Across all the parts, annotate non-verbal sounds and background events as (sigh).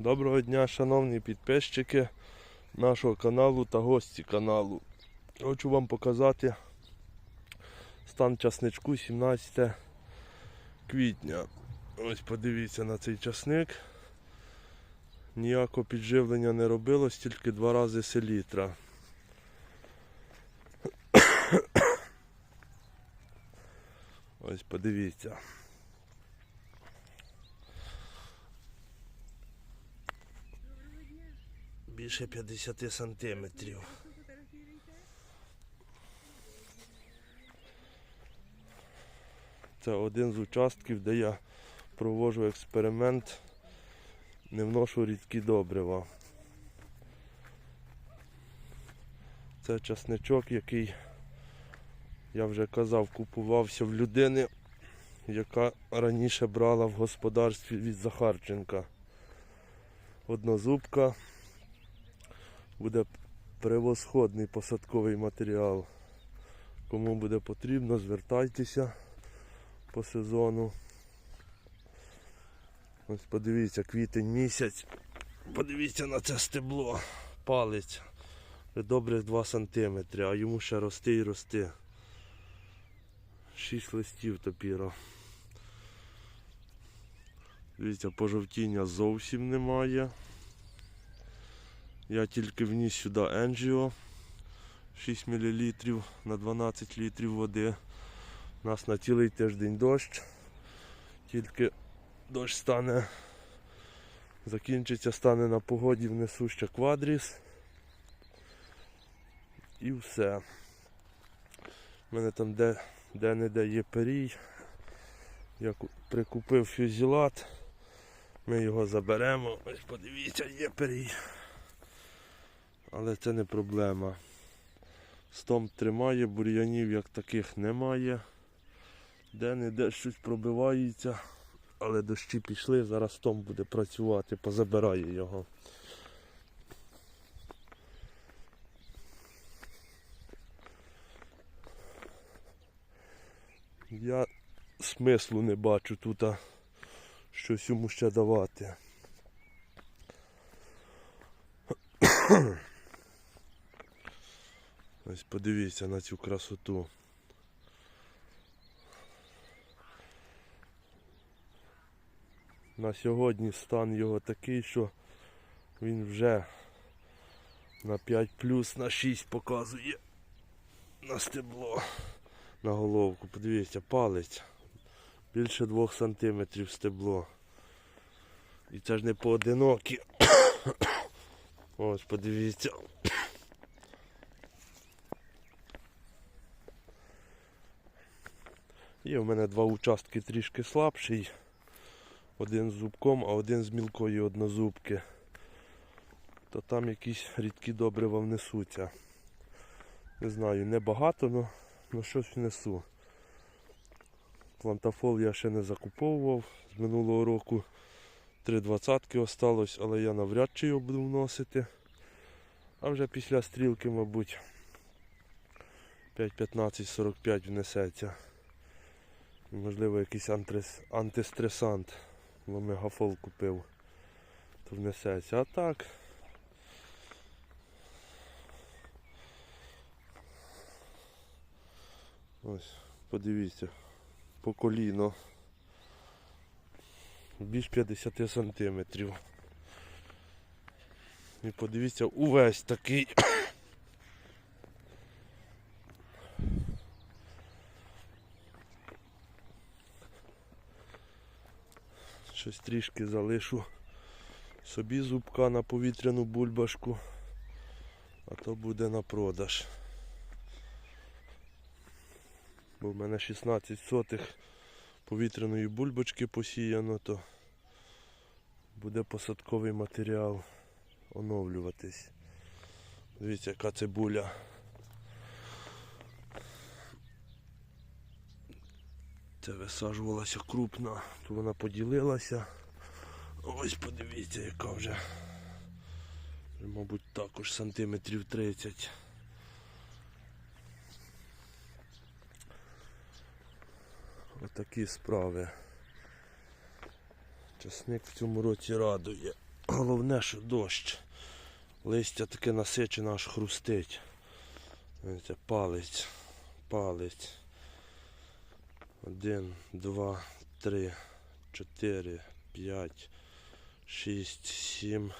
Доброго дня, шановні підписчики нашого каналу та гості каналу. Хочу вам показати стан часничку 17 квітня. Ось подивіться на цей часник. Ніякого підживлення не робилось, тільки два рази селітра. (coughs) Ось подивіться. Більше 50 сантиметрів. Це один з участків, де я проводжу експеримент, не вношу рідкі добрива. Це часничок, який, я вже казав, купувався в людини, яка раніше брала в господарстві від Захарченка. Однозубка. Буде превосходний посадковий матеріал. Кому буде потрібно, звертайтеся по сезону. Ось подивіться, квітень місяць. Подивіться на це стебло. Палець. Добре 2 см, а йому ще рости і рости. 6 листів топіра. Дивіться, пожовтіння зовсім немає. Я тільки вніс сюди Енджіо 6 мл на 12 літрів води. У нас на цілий тиждень дощ. Тільки дощ стане, закінчиться, стане на погоді, внесу ще квадріс. І все. У мене там де, де-не-де є перій. Я прикупив фюзілат. Ми його заберемо. Ось подивіться, є перій. Але це не проблема. Стом тримає, бур'янів як таких немає. Де-не-де щось пробивається, але дощі пішли, зараз стом буде працювати, позабирає його. Я смислу не бачу тут щось йому ще давати. Ось подивіться на цю красоту. На сьогодні стан його такий, що він вже на 5 плюс на 6 показує на стебло, на головку. Подивіться, палець. Більше 2 сантиметрів стебло. І це ж не поодинокі. (coughs) Ось подивіться. Є в мене два участки трішки слабший. Один з зубком, а один з мілкої однозубки. То там якісь рідкі добрива внесуться. Не знаю, не багато, але щось внесу. Плантафол я ще не закуповував. З минулого року три двадцятки осталось, але я навряд чи його буду вносити. А вже після стрілки, мабуть, 5-15-45 внесеться. Можливо, якийсь антрес- антистресант. Бо мегафол купив. То внесеться. А так. Ось, подивіться, по коліно. Більш 50 сантиметрів. І подивіться, увесь такий. Щось трішки залишу собі зубка на повітряну бульбашку, а то буде на продаж. Бо в мене 16 сотих повітряної бульбочки посіяно, то буде посадковий матеріал оновлюватись. Дивіться, яка цибуля. Це висаджувалася крупна, то вона поділилася. Ось подивіться, яка вже, мабуть, також сантиметрів 30. Отакі справи. Часник в цьому році радує. Головне, що дощ. Листя таке насичене, аж хрустить. Знаєте, палець, палець. Один, два, три, чотири, п'ять, шість, сім.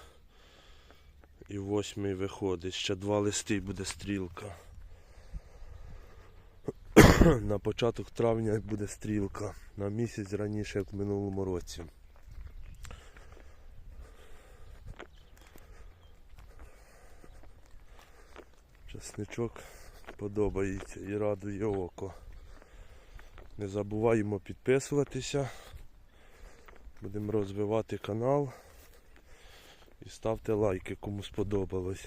І восьмий виходить. Ще два листи буде стрілка. (clears throat) На початок травня буде стрілка. На місяць раніше, як в минулому році. Часничок подобається і радує око. Не забуваємо підписуватися. Будемо розвивати канал. І ставте лайки, кому сподобалось.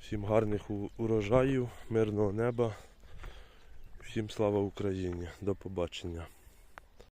Всім гарних урожаїв, мирного неба. Всім слава Україні. До побачення.